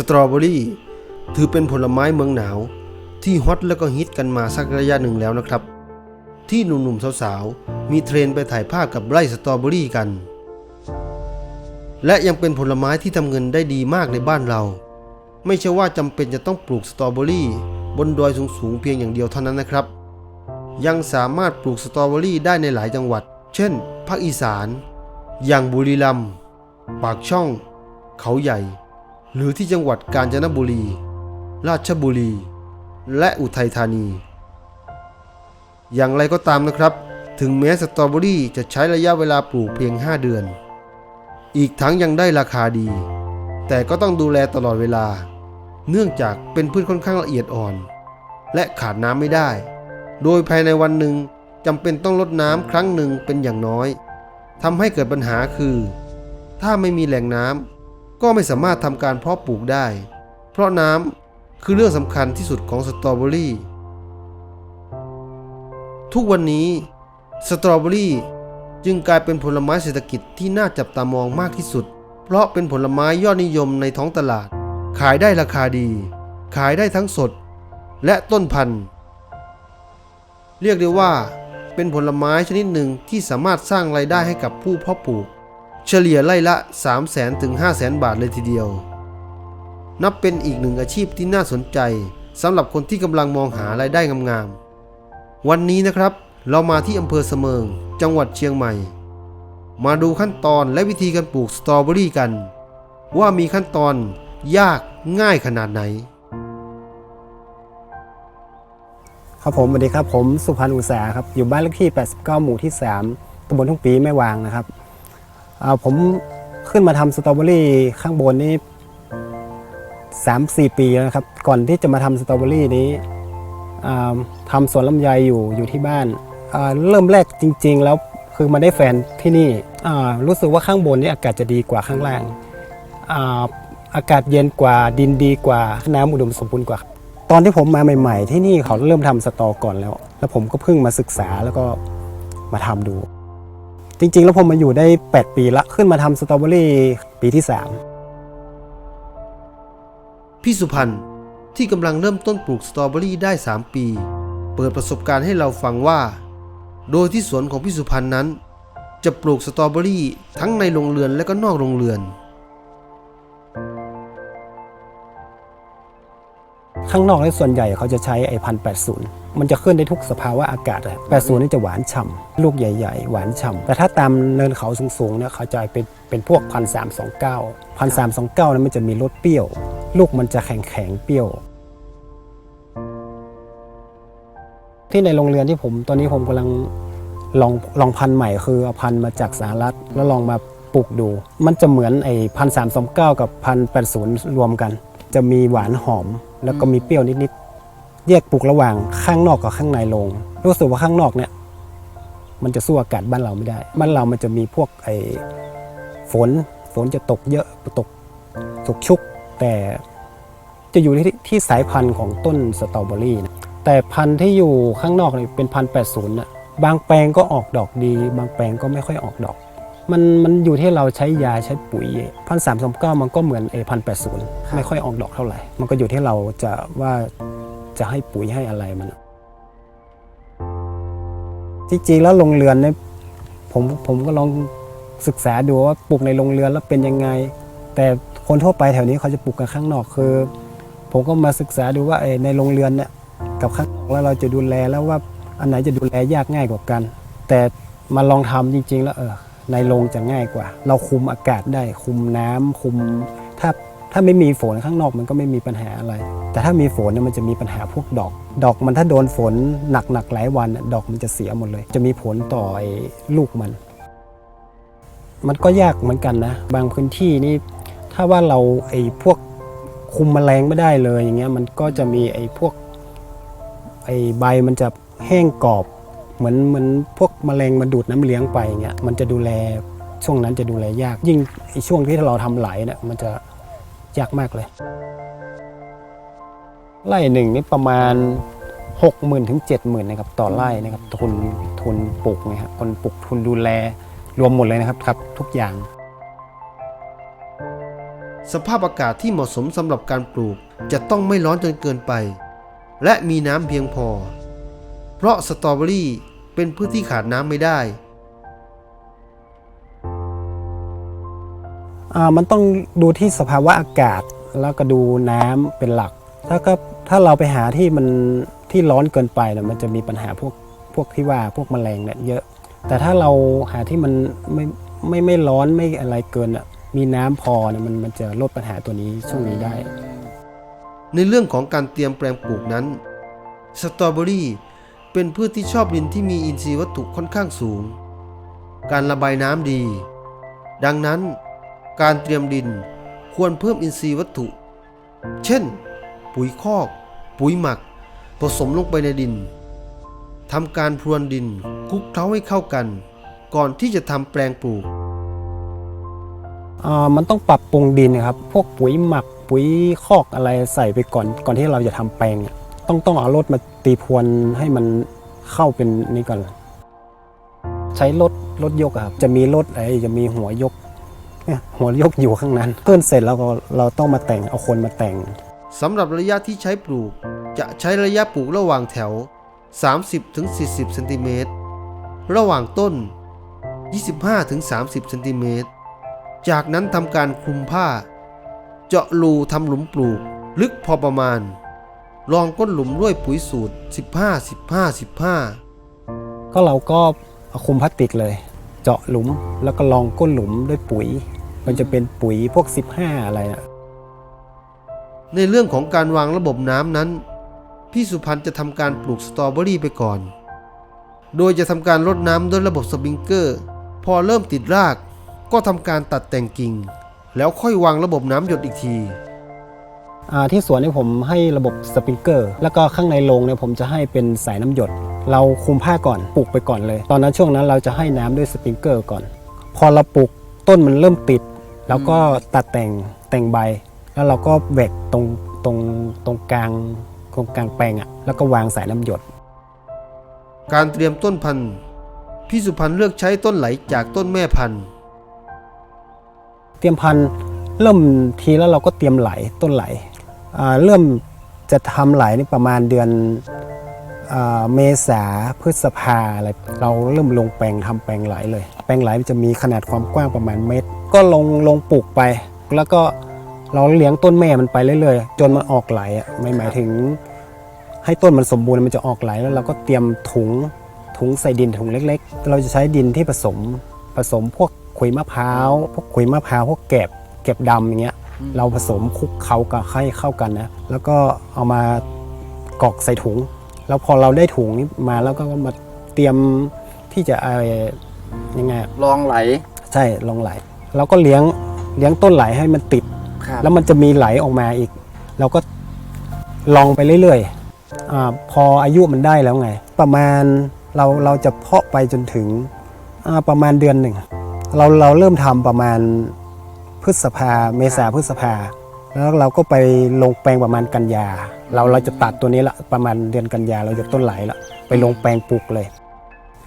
สตรอเบอรี่ถือเป็นผลไม้เมืองหนาว ที่ฮอตแล้วก็ฮิตกันมาสักระยะหนึ่งแล้วนะครับ ที่หนุ่มๆสาวๆ มีเทรนไปถ่ายภาพกับไร่สตรอเบอรี่กัน และยังเป็นผลไม้ที่ทำเงินได้ดีมากในบ้านเรา ไม่ใช่ว่าจำเป็นจะต้องปลูกสตรอเบอรี่ บนดอยสูงๆเพียงอย่างเดียวเท่านั้นนะครับ ยังสามารถปลูกสตรอเบอรี่ได้ในหลายจังหวัด เช่น ภาคอีสาน อย่างบุรีรัมย์ปากช่อง เขาใหญ่ หรือที่จังหวัดกาญจนบุรี ราชบุรี และอุทัยธานี อย่างไรก็ตามนะครับ ถึงแม้สตรอเบอรี่จะใช้ระยะเวลาปลูกเพียง 5 เดือน อีกทั้งยังได้ราคาดี แต่ก็ต้องดูแลตลอดเวลา เนื่องจากเป็นพืชค่อนข้างละเอียดอ่อน และขาดน้ำไม่ได้ โดยภายในวันหนึ่งจำเป็นต้องลดน้ำครั้งหนึ่งเป็นอย่างน้อยทำให้เกิดปัญหาคือ ถ้าไม่มีแหล่งน้ำ ก็ไม่สามารถทำการเพาะปลูกได้ เพราะน้ำคือเรื่องสำคัญที่สุดของสตรอเบอรี่ ทุกวันนี้สตรอเบอรี่จึงกลายเป็นผลไม้เศรษฐกิจที่น่าจับตามองมากที่สุด เพราะเป็นผลไม้ยอดนิยมในท้องตลาด ขายได้ราคาดี ขายได้ทั้งสด และต้นพันธุ์ เรียกได้ว่าเป็นผลไม้ชนิดหนึ่งที่สามารถสร้างรายได้ให้กับผู้เพาะปลูก เฉลี่ยไร่ละ 3 0 0 0 0 0ถึง 5 0 0 0 0 0บาทเลยทีเดียว นับเป็นอีกหนึ่งอาชีพที่น่าสนใจสำหรับคนที่กำลังมองหารายได้งามๆ วันนี้นะครับ เรามาที่อำเภอเสมิง จังหวัดเชียงใหม่ มาดูขั้นตอนและวิธีการปลูกสตรอเบอรี่กัน ว่ามีขั้นตอนยากง่ายขนาดไหน ครับผมสวัสดีครับผมสุพันธ์อุตสาครับอยู่บ้านเลขที่ 89 หมู่ที่ 3ตำบลทุ่งปีแม่วางนะครับ ผมขึ้นมาทำสตรอเบอรี่ข้างบนนี้3-4ปีแล้วครับ ก่อนที่จะมาทำสตรอเบอรี่นี้ทำสวนลำไยอยู่อยู่ที่บ้าน เริ่มแรกจริง ๆ แล้วคือมาได้แฟนที่นี่รู้สึกว่าข้างบนนี่อากาศจะดีกว่าข้างล่างอาอากาศเย็นกว่าดินดีกว่าน้ำอุดมสมบูรณ์กว่า ตอนที่ผมมาใหม่ ๆ ที่นี่เขาเริ่มทำสตอก่อนแล้ว แล้วผมก็เพิ่งมาศึกษาแล้วก็มาทำดู จริง ๆ แล้วผมมาอยู่ได้ 8 ปีละขึ้นมาทำสตรอเบอรี่ปีที่พี่สุพันธ์ที่กำลังเริ่มต้นปลูกสตรอเบอรี่ได้ 3 ปี เปิดประสบการณ์ให้เราฟังว่า โดยที่สวนของพี่สุพันธ์นั้น จะปลูกสตรอเบอรี่ทั้งในโรงเรือนและก็นอกโรงเรือน ข้างนอกในส่วนใหญ่เขาจะใช้ไอพันแปดศูนย์มันจะขึ้นได้ทุกสภาวะอากาศเลยแปดศูนย์นี่จะหวานฉ่ำลูกใหญ่ ๆ หวานฉ่ำแต่ถ้าตามเนินเขาสูงๆเนี่ยเขาจะเป็นเป็นพวกพันสามสองเก้าพันสามสองเก้านั้นมันจะมีรสเปรี้ยว ลูกมันจะแข็งๆเปรี้ยวที่ในโรงเรือนที่ผมตอนนี้ผมกำลังลองลองพันธุ์ใหม่คือเอาพันธุ์มาจากสหรัฐแล้วลองมาปลูกดู มันจะเหมือนไอ้พันสามสองเก้ากับพันแปดศูนย์รวมกัน จะมีหวานหอม แล้วก็มีเปรี้ยวนิดๆแยกปลูกระหว่างข้างนอกกับข้างในโรงรู้สึกว่าข้างนอกเนี่ย มันจะสู้อากาศบ้านเราไม่ได้ บ้านเรามันจะมีพวกไอ้ฝนฝนจะตกเยอะตกตกชุก แต่จะอยู่ที่ที่สายพันธุ์ของต้นสตรอเบอรี่นะแต่พันธุ์ที่อยู่ข้างนอกเนี่ยเป็นพันแปดศูนย์น่ะบางแปลงก็ออกดอกดี บางแปลงก็ไม่ค่อยออกดอก มันมันอยู่ที่เราใช้ยาใช้ปุ๋ยพันสามสเก้ามันก็เหมือนเอพันแปดศูนย์ไม่ค่อยออกดอกเท่าไหร่ มันก็อยู่ที่เราจะว่าจะให้ปุ๋ยให้อะไรมันจริงๆแล้วโรงเรือนเนี่ยผมผมก็ลองศึกษาดูว่าปลูกในโรงเรือนแล้วเป็นยังไง แต่คนทั่วไปแถวนี้เขาจะปลูกกันข้างนอกคือ ผมก็มาศึกษาดูว่าเอ่อในโรงเรือนเนี่ยกับข้างนอกแล้วเราจะดูแลแล้วว่าอันไหนจะดูแลยากง่ายกว่ากัน แต่มาลองทำจริง ๆ แล้วเออ ในโรงจะง่ายกว่า เราคุมอากาศได้ คุมน้ำคุมถ้าถ้าไม่มีฝนข้างนอกมันก็ไม่มีปัญหาอะไร แต่ถ้ามีฝนเนี่ยมันจะมีปัญหาพวกดอก ดอกมันถ้าโดนฝนหนักๆหลายวัน ดอกมันจะเสียหมดเลย จะมีผลต่อไอ้ลูกมัน มันก็ยากเหมือนกันนะ บางพื้นที่นี่ถ้าว่าเราไอ้พวกคุมแมลงไม่ได้เลยอย่างเงี้ยมันก็จะมีไอ้พวกไอ้ใบมันจะแห้งกรอบ เหมือนเหมือนพวกแมลงมาดูดน้ำเลี้ยงไปเงี้ยมันจะดูแลช่วงนั้นจะดูแลยาก ยิ่งช่วงที่เราทำไหลเนี่ยมันจะยากมากเลย ไร่หนึ่งนี่ประมาณ 6 0,000 ถึง 70,000นะครับต่อไร่นะครับทุนทุนปลูกนะครับคนปลูกทุนดูแลรวมหมดเลยนะครับครับ ทุกอย่าง สภาพอากาศที่เหมาะสมสำหรับการปลูกจะต้องไม่ร้อนจนเกินไป และมีน้ำเพียงพอ เพราะสตรอเบอรี่ เป็นพืชที่ขาดน้ำไม่ได้อ่ามันต้องดูที่สภาวะอากาศแล้วก็ดูน้ำเป็นหลัก ถ้าก็ถ้าเราไปหาที่มันที่ร้อนเกินไปเนี่ยมันจะมีปัญหาพวกพวกที่ว่าพวกแมลงเนี่ยเยอะ แต่ถ้าเราหาที่มันไม่ไม่ไม่ร้อนไม่อะไรเกินอะมีน้ำพอเนี่ยมันมันจะลดปัญหาตัวนี้ช่วงนี้ได้ ในเรื่องของการเตรียมแปลงปลูกนั้นสตรอเบอรี่ เป็นพืชที่ชอบดินที่มีอินทรีย์วัตถุค่อนข้างสูง การระบายน้ำดี ดังนั้นการเตรียมดินควรเพิ่มอินทรีย์วัตถุ เช่น ปุ๋ยคอก ปุ๋ยหมัก ผสมลงไปในดินทำการพรวนดินคลุกเคล้าให้เข้ากัน ก่อนที่จะทำแปลงปลูกมันต้องปรับปรุงดินนะครับ พวกปุ๋ยหมัก ปุ๋ยคอกอะไรใส่ไปก่อน ก่อนที่เราจะทำแปลง ต้องต้องเอารถมา ตีพวนให้มันเข้าเป็นนี่ก่อนใช้รถรถยกครับจะมีรถไอ้จะมีหัวยกหัวยกอยู่ข้างนั้นเพื่อนเสร็จแล้วก็เราต้องมาแต่งเอาคนมาแต่งสำหรับระยะที่ใช้ปลูก จะใช้ระยะปลูกระหว่างแถว 30-40 เซนติเมตร ระหว่างต้น 25-30 เซนติเมตร จากนั้นทำการคลุมผ้า เจาะรูทำหลุมปลูก ลึกพอประมาณ รองก้นหลุมด้วยปุ๋ยสูตร 15-15-15 ก็เราก็เอาคุมพลาสติกเลย เจาะหลุมแล้วก็ลองก้นหลุมด้วยปุ๋ย มันจะเป็นปุ๋ยพวก 15 อะไรนะในเรื่องของการวางระบบน้ำนั้น พี่สุพันธ์จะทำการปลูกสตรอเบอรี่ไปก่อน โดยจะทำการรดน้ำด้วยระบบสปริงเกอร์ พอเริ่มติดราก ก็ทำการตัดแต่งกิ่ง แล้วค่อยวางระบบน้ำหยดอีกทีอ่า ที่สวนนี่ผมให้ระบบสปริงเกอร์ แล้วก็ข้างในโรงเนี่ยผมจะให้เป็นสายน้ำหยด เราคุมผ้าก่อนปลูกไปก่อนเลย ตอนนั้นช่วงนั้นเราจะให้น้ำด้วยสปริงเกอร์ก่อน พอเราปลูกต้นมันเริ่มติด แล้วก็ตัดแต่งแต่งใบ แล้วเราก็แหวกตรงตรงตรงกลางตรงกลางแปลงอะ่ะแล้วก็วางสายน้ำหยด การเตรียมต้นพันธุ์พี่สุพันธ์เลือกใช้ต้นไหลจากต้นแม่พันธุ์เตรียมพันธุ์เริ่มทีแล้วเราก็เตรียมไหลต้นไหลอ่า เริ่มจะทำไหลนี่ประมาณเดือนเมษาพฤษภาอะไรเราเริ่มลงแปลงทำแปลงไหลเลย แปลงไหลจะมีขนาดความกว้างประมาณเมตร ก็ลงลงปลูกไป แล้วก็เราเลี้ยงต้นแม่มันไปเรื่อยๆ จนมันออกไหลอะไม่หมายถึง ให้ต้นมันสมบูรณ์มันจะออกไหลแล้วเราก็เตรียมถุงถุงใส่ดินถุงเล็ก ๆ เราจะใช้ดินที่ผสมผสมพวกขุยมะพร้าวพวกขุยมะพร้าวพวกแกบแกบดำอย่างเงี้ย เราผสมคลุกเคล้ากับให้เข้ากันนะแล้วก็เอามากรอกใส่ถุง แล้วพอเราได้ถุงนี้มาแล้วก็มาเตรียมที่จะเอายังไงอะลองไหลใช่ลงไหลเราก็เลี้ยงเลี้ยงต้นไหลให้มันติดครับแล้วมันจะมีไหลออกมาอีก เราก็ลองไปเรื่อยๆอาพออายุมันได้แล้วไง ประมาณเราเราจะเพาะไปจนถึงอ่าประมาณเดือนหนึ่งเราเราเริ่มทำประมาณ พฤษภาเมษาพฤษภา แล้วเราก็ไปลงแปลงประมาณกันยา เราเราจะตัดตัวนี้ละประมาณเดือนกันยาเราจะต้นไหลละไปลงแปลงปลูกเลย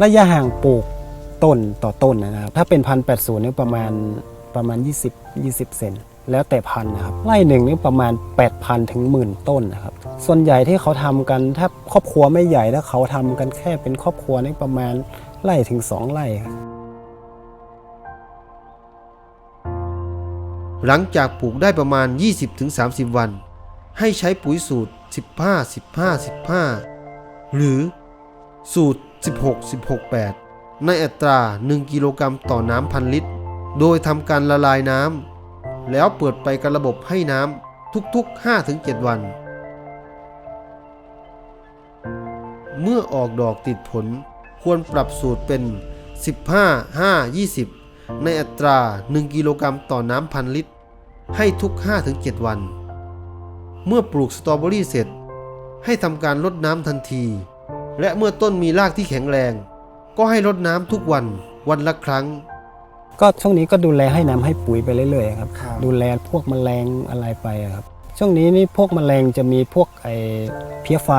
ระยะห่างปลูกต้นต่อต้นนะครับถ้าเป็นพันแปดศูนย์นี่ประมาณประมาณ 20 20 เซนแล้วแต่พันนะครับไร่หนึ่งนี่ประมาณ 8,000 ถึงหมื่นต้นนะครับ ส่วนใหญ่ที่เขาทำกันถ้าครอบครัวไม่ใหญ่ถ้าเขาทำกันแค่เป็นครอบครัวนี่ประมาณไร่ถึง 2 ไร่ หลังจากปลูกได้ประมาณ 20-30 วัน ให้ใช้ปุ๋ยสูตร 15-15-15 หรือสูตร 16-16-8 ในอัตรา 1 กิโลกรัมต่อน้ำพันลิตร โดยทำการละลายน้ำ แล้วเปิดไปกับระบบให้น้ำทุกๆ 5-7 วัน เมื่อออกดอกติดผลควรปรับสูตรเป็น 15 5 20 ในอัตรา 1 กิโลกรัมต่อน้ำพันลิตร ให้ทุก 5-7 วัน เมื่อปลูกสตรอเบอรี่เสร็จ ให้ทำการรดน้ำทันที และเมื่อต้นมีรากที่แข็งแรง ก็ให้รดน้ำทุกวันวันละครั้ง ก็ช่วงนี้ก็ดูแลให้น้ำให้ปุ๋ยไปเรื่อยๆครับ ครับ ดูแลพวกแมลงอะไรไปอะครับ ช่วงนี้นี่พวกแมลงจะมีพวกไอเพี้ยไฟ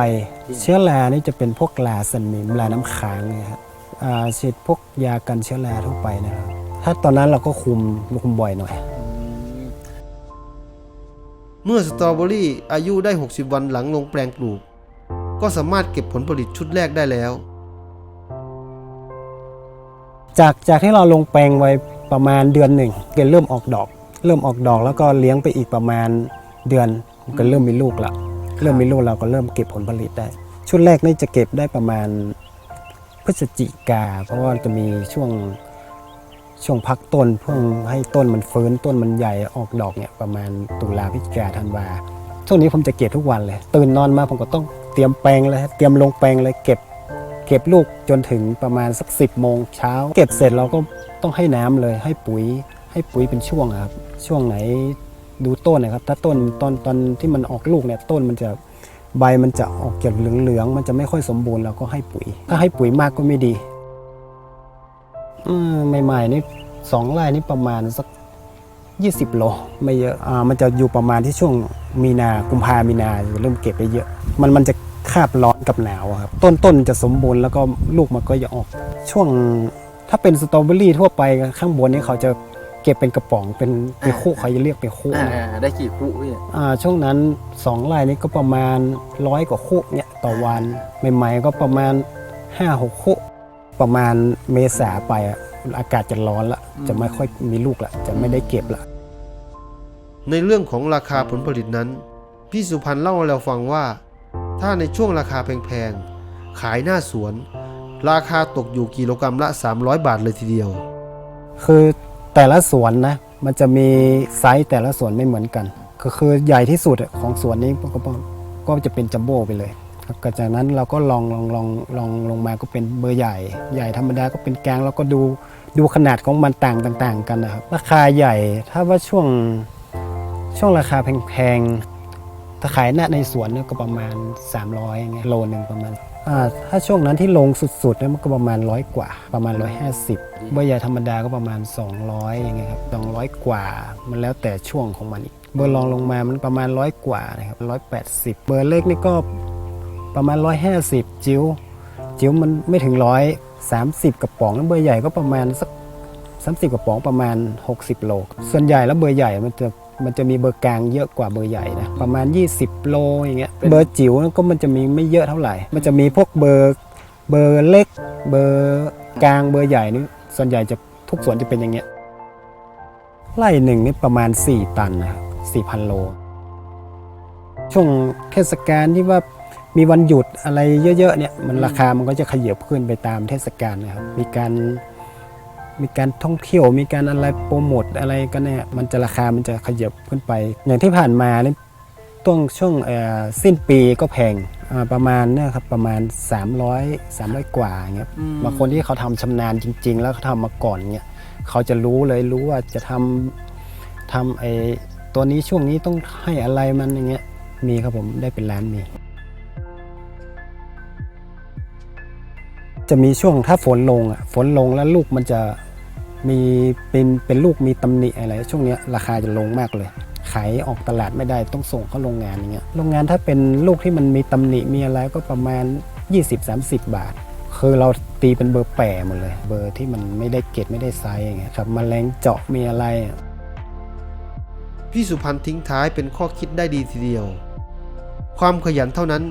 เชื้อรานี่จะเป็นพวกลาสนิมลาน้ำค้างเนี่ยครับอ่าฉีดพวกยากันเชื้อราทั่วไปนะครับ ถ้าตอนนั้นเราก็คุมคุมบ่อยหน่อย เมื่อสตรอเบอรี่อายุได้ 60 วันหลังลงแปลงปลูก ก็สามารถเก็บผลผลิตชุดแรกได้แล้ว จากจากที่เราลงแปลงไว้ประมาณเดือนหนึ่งเกเริ่มออกดอก เริ่มออกดอกแล้วก็เลี้ยงไปอีกประมาณเดือนมันก็เริ่มมีลูกละเริ่มมีลูกเราก็เริ่มเก็บผลผลิตได้ ชุดแรกนี่จะเก็บได้ประมาณพฤศจิกาเพราะว่าจะมีช่วง ช่วงพักต้นเพื่อให้ต้นมันฟื้นต้นมันใหญ่ออกดอกเนี่ยประมาณตุลาพฤศจิกาธันวาช่วงนี้ผมจะเก็บทุกวันเลย ตื่นนอนมาผมก็ต้องเตรียมแปลงเลยเตรียมลงแปลงเลยเก็บ เก็บลูกจนถึงประมาณสักสิบโมงเช้า เก็บเสร็จเราก็ต้องให้น้ำเลย ให้ปุ๋ย ให้ปุ๋ยเป็นช่วงครับ ช่วงไหนดูต้นนะครับถ้าต้นตอนตอนที่มันออกลูกเนี่ยต้นมันจะใบมันจะออกเกี่ยวเหลืองๆมันจะไม่ค่อยสมบูรณ์เราก็ให้ปุ๋ย ถ้าให้ปุ๋ยมากก็ไม่ดี ใหม่ๆนี่สองไร่นี่ประมาณสัก20โลไม่เยอะอ่ามันจะอยู่ประมาณที่ช่วงมีนากุมภามีนาจะเริ่มเก็บได้เยอะ มันมันจะคาบร้อนกับหนาวอะครับต้นต้นจะสมบูรณ์แล้วก็ลูกมันก็จะออก ช่วงถ้าเป็นสตรอเบอรี่ทั่วไปข้างบนนี้เขาจะเก็บเป็นกระป๋องเป็นเป็นคู่เขาจะเรียกเป็นคู่อ่านะได้กี่คู่พี่อ่าช่วงนั้นสองไร่นี้ก็ประมาณร้อยกว่าคู่เนี่ยต่อวันใหม่ ๆ ก็ประมาณ5้าหกคู่ ประมาณเมษาไปอะอากาศจะร้อนละจะไม่ค่อยมีลูกละจะไม่ได้เก็บละในเรื่องของราคาผลผลิตนั้น พี่สุพันธ์เล่าให้เราฟังว่า ถ้าในช่วงราคาแพงๆ ขายหน้าสวน ราคาตกอยู่กิโลกรรัมละ 300 บาทเลยทีเดียว คือแต่ละสวนนะมันจะมีไซส์แต่ละสวนไม่เหมือนกัน ก็คือใหญ่ที่สุดอะของสวนนี้ก็ก็ก็จะเป็นจัมโบ้ไปเลย ครับก็จากนั้นเราก็ลองลองลองลองลงมาก็เป็นเบอร์ใหญ่ ใหญ่ธรรมดาก็เป็นกลางแล้วก็ดูดูขนาดของมันต่างต่าง ๆ กันนะครับ ราคาใหญ่ถ้าว่าช่วงช่วงราคาแพงๆถ้าขายหน้าในสวนเนี่ยก็ประมาณ 300อย่างเงี้ยโลหนึ่งประมาณาถ้าช่วงนั้นที่ลงสุดๆเนี่ยมันก็ประมาณร้อยกว่า ประมาณ 150เบอร์ใหญ่ธรรมดาก็ประมาณ 200อย่างเงี้ยครับ200กว่า มันแล้วแต่ช่วงของมันอีกเบอร์รองลงมามันประมาณร้อยกว่านะครับ180เบอร์เล็กนี่ก็ ประมาณ 150 จิ๋วจิ๋วมันไม่ถึงร้อย30กระป๋องแล้วเบอร์ใหญ่ก็ประมาณสัก30กระป๋องประมาณ 60 โล ส่วนใหญ่แล้วเบอร์ใหญ่มันจะมันจะมีเบอร์กลางเยอะกว่าเบอร์ใหญ่นะประมาณ 20 โลอย่างเงี้ยเบอร์จิ๋วก็มันจะมีไม่เยอะเท่าไหร่ มันจะมีพวกเบอร์เบอร์เล็ก เบอร์กลางเบอร์ใหญ่นี่ส่วนใหญ่จะทุกสวนจะเป็นอย่างเงี้ยไร่หนึ่งนี่ประมาณ 4 ตันนะครับ4,000โล ช่วงเทศกาลที่ว่า มีวันหยุดอะไรเยอะๆเนี่ยมันราคามันก็จะขยับขึ้นไปตามเทศกาลนะครับมีการมีการท่องเที่ยวมีการอะไรโปรโมทอะไรกันเนี่ยมันจะราคามันจะขยับขึ้นไป อย่างที่ผ่านมานี่ต้วงช่วงเอ่อสิ้นปีก็แพงอ่าประมาณเนี่ยครับประมาณ 300 300 กว่าอย่างเงี้ยบางคนที่เขาทำชำนาญจริง ๆ แล้วเขาทำมาก่อนเงี้ยเขาจะรู้เลยรู้ว่าจะทำทำไอ้ตัวนี้ช่วงนี้ต้องให้อะไรมันอย่างเงี้ยมีครับผมได้เป็นล้านมี จะมีช่วงถ้าฝนลงอะฝนลงแล้วลูกมันจะมีเป็นเป็นลูกมีตำหนิอะไร ช่วงเนี้ยราคาจะลงมากเลย ขายออกตลาดไม่ได้ต้องส่งเข้าโรงงานอย่างเงี้ยโรงงานถ้าเป็นลูกที่มันมีตำหนิมีอะไรก็ประมาณ 20-30 บาท คือเราตีเป็นเบอร์แปรหมดเลย เบอร์ที่มันไม่ได้เกรดไม่ได้ไซส์อย่างเงี้ยครับมแมลงเจาะมีอะไร พี่สุพันธ์ทิ้งท้ายเป็นข้อคิดได้ดีทีเดียว ความขยันเท่านั้น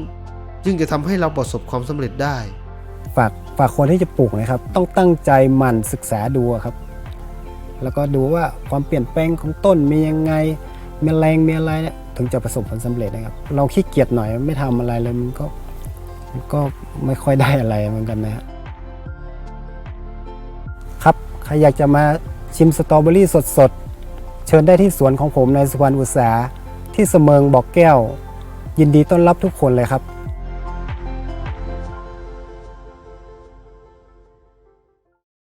จึงจะทำให้เราประสบความสำเร็จได้ ฝากฝากคนที่จะปลูกนะครับ ต้องตั้งใจหมั่นศึกษาดูครับ แล้วก็ดูว่าความเปลี่ยนแปลงของต้นมียังไงมีแรงมีอะไรเนี่ยถึงจะประสบผลสำเร็จนะครับ เราขี้เกียจหน่อยไม่ทำอะไรเลยมันก็มันก็ไม่ค่อยได้อะไรเหมือนกันนะครับครับใครอยากจะมาชิมสตรอเบอรี่สดๆ เชิญได้ที่สวนของผมในสุวรรณอุตสาที่เสมิงบอกแก้ว ยินดีต้อนรับทุกคนเลยครับ